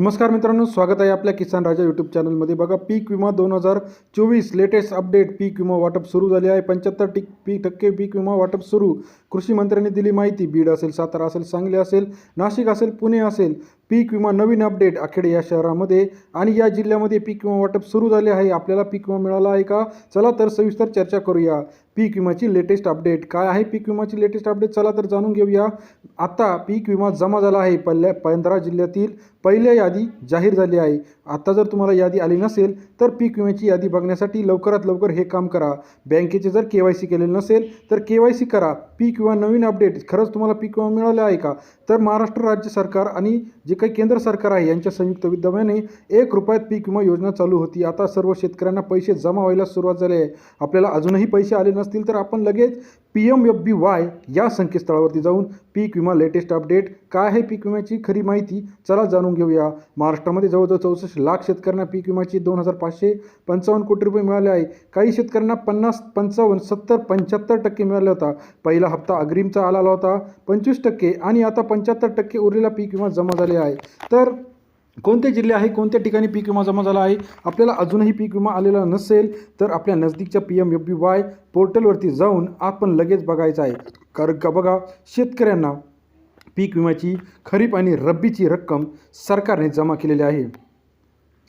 नमस्कार मित्रांनो स्वागत आहे आपल्या किसान राजा यूट्यूब चॅनलमध्ये बघा पीक विमा दोन हजार चोवीस लेटेस्ट अपडेट पीक विमा वाटप सुरू झाले आहे. पंच्याहत्तर टिक पीक टक्के पीक विमा वाटप सुरू. कृषी मंत्र्यांनी दिली माहिती. बीड असेल सातारा असेल सांगली असेल नाशिक असेल पुणे असेल. पीक विमा नवीन अपडेट अखेर या शहरामध्ये आणि या जिल्ह्यामध्ये पीक विमा वाटप सुरू झाले आहे. आपल्याला पीक विमा मिळाला आहे का? चला तर सविस्तर चर्चा करूया. पीक विमाची लेटेस्ट अपडेट काय आहे? पीक विमाची लेटेस्ट अपडेट चला तर जाणून घेऊया. आता पीक विमा जमा झाला आहे. पहिल्या पंधरा जिल्ह्यातील पहिल्या यादी जाहीर झाली आहे. आता जर तुम्हाला यादी आली नसेल तर पीक विम्याची यादी बघण्यासाठी लवकरात लवकर हे काम करा. बँकेचे जर के वाय सी केलेले नसेल तर के वाय सी करा. पीक विमा नवीन अपडेट खरंच तुम्हाला पीक विमा मिळाला आहे का? तर महाराष्ट्र राज्य सरकार आणि जे काही केंद्र सरकार आहे यांच्या संयुक्त विद्यमाने एक रुपयात पीक विमा योजना चालू होती. आता सर्व शेतकऱ्यांना पैसे जमा व्हायला सुरुवात झाली आहे. आपल्याला अजूनही पैसे आले नसतील तर आपण लगेच P M F B Y या संकेतस्थळावरती जाऊन पीक विमा लेटेस्ट अपडेट काय आहे पीक विम्याची खरी माहिती चला जाणून घेऊया. महाराष्ट्रामध्ये जवळजवळ चौसष्ट लाख शेतकऱ्यांना पीक विम्याची दोन हजार पाचशे पंचावन्न कोटी रुपये मिळाले आहे. काही शेतकऱ्यांना पन्नास पंचावन्न सत्तर पंच्याहत्तर टक्के मिळाला होता. पहिला हप्ता अग्रिमचा आला होता. पंचवीस टक्के आणि आता पंच्याहत्तर टक्के उरलेला पीक विमा जमा झाले आहे. तर कोणते जिल्हे आहे कोणत्या ठिकाणी पीक विमा जमा झाला आहे आपल्याला अजूनही पीक विमा आलेला नसेल तर आपल्या नजदीकच्या P M F B Y पोर्टलवरती जाऊन आपण लगेच बघायचं आहे. कारण का बघा शेतकऱ्यांना पीक विम्याची खरीप आणि रब्बीची रक्कम सरकारने जमा केलेली आहे.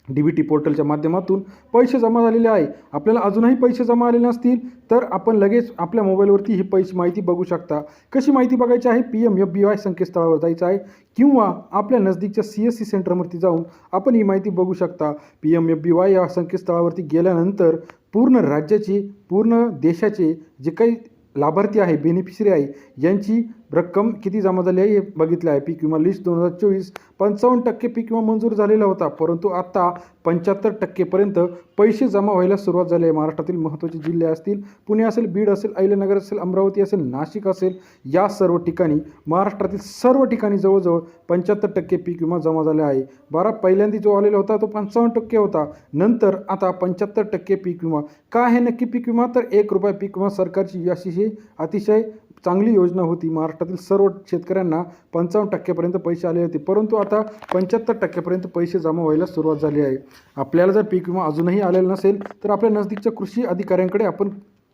डी बी टी पोर्टलच्या माध्यमातून पैसे जमा झालेले आहे. आपल्याला अजूनही पैसे जमा आलेले नसतील तर आपण लगेच आपल्या मोबाईलवरती ही पैसे माहिती बघू शकता. कशी माहिती बघायची आहे? P M F B Y संकेतस्थळावर जायचं आहे किंवा आपल्या नजदीकच्या सी एस सी सेंटरवरती जाऊन आपण ही माहिती बघू शकता. P M F B Y या संकेतस्थळावरती गेल्यानंतर पूर्ण राज्याचे पूर्ण देशाचे जे काही लाभार्थी आहे बेनिफिशरी आहे यांची रक्कम किती जमा झाली आहे हे बघितलं आहे. पीक विमा लिस्ट दोन हजार चोवीस पंचावन्न टक्के पीक विमा मंजूर झालेला होता. परंतु आता पंच्याहत्तर टक्केपर्यंत पैसे जमा व्हायला सुरुवात झाली आहे. महाराष्ट्रातील महत्त्वाचे जिल्हे असतील पुणे असेल बीड असेल अहिल्यानगर असेल अमरावती असेल नाशिक असेल या सर्व ठिकाणी महाराष्ट्रातील सर्व ठिकाणी जवळजवळ पंच्याहत्तर टक्के पीक विमा जमा झाला आहे. बारा पहिल्यांदा जो आलेला होता तो पंचावन्न टक्के होता. नंतर आता पंच्याहत्तर टक्के पीक विमा का आहे? नक्की पीक विमा? तर एक रुपये पीक विमा सरकारची अशी ही अतिशय चांगली योजना होती. महाराष्ट्रातील सर्व शेतकऱ्यांना पंचावन्न टक्क्यापर्यंत पैसे आले होते. परंतु आता पंच्याहत्तर टक्क्यापर्यंत पैसे जमा व्हायला सुरुवात झाली आहे. आपल्याला जर पीक विमा अजूनही आलेला नसेल तर आपल्या नजदीकच्या कृषी अधिकाऱ्यांकडे आपण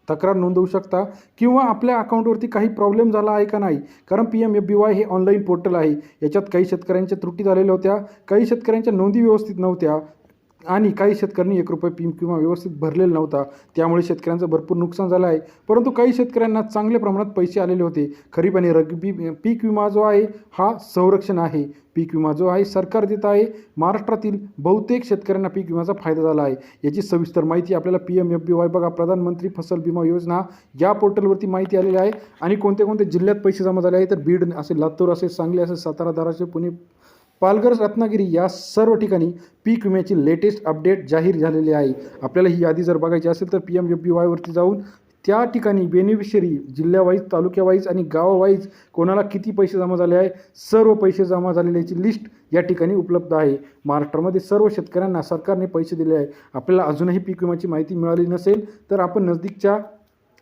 तक्रार नोंदवू शकता किंवा आपल्या अकाउंटवरती काही प्रॉब्लेम झाला आहे का नाही? कारण P M F B Y हे ऑनलाईन पोर्टल आहे. याच्यात काही शेतकऱ्यांच्या त्रुटी झालेल्या होत्या काही शेतकऱ्यांच्या नोंदी व्यवस्थित नव्हत्या आणि काही शेतकऱ्यांनी एक रुपये पीक विमा व्यवस्थित भरलेला नव्हता. त्यामुळे शेतकऱ्यांचं भरपूर नुकसान झालं आहे. परंतु काही शेतकऱ्यांना चांगल्या प्रमाणात पैसे आलेले होते. खरीप आणि रगबी पीक विमा जो आहे हा संरक्षण आहे. पीक विमा जो आहे सरकार देत आहे. महाराष्ट्रातील बहुतेक शेतकऱ्यांना पीक विम्याचा फायदा झाला आहे. याची सविस्तर माहिती आपल्याला P M F B Y बघा. प्रधानमंत्री फसल विमा योजना या पोर्टलवरती माहिती आलेली आहे. आणि कोणत्या कोणत्या जिल्ह्यात पैसे जमा झाले आहे तर बीड असेल लातूर असेल सांगली असेल सातारा धाराशिव पुणे पालघर रत्नागिरी या सर्व ठिकाणी पीक विम्याची लेटेस्ट अपडेट जाहीर झालेली आहे. आपल्याला ही यादी जर बघायची असेल तर पी एम एफ बी वायवरती जाऊन त्या ठिकाणी बेनिफिशरी जिल्ह्यावाईज तालुक्यावाईज आणि गावावाईज कोणाला किती पैसे जमा झाले आहे? सर्व पैसे जमा झालेल्याची लिस्ट या ठिकाणी उपलब्ध आहे. महाराष्ट्रामध्ये सर्व शेतकऱ्यांना सरकारने पैसे दिले आहे. आपल्याला अजूनही पीक विम्याची माहिती मिळाली नसेल तर आपण नजदीकच्या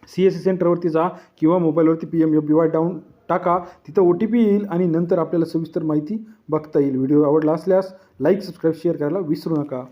सी एस सी सेंटरवरती जा किंवा मोबाईलवरती P M F B Y down टाका. तिथं ओ टी पी येईल आणि नंतर आपल्याला सविस्तर माहिती बघता येईल. व्हिडिओ आवडला असल्यास लाईक सबस्क्राईब शेअर करायला विसरू नका.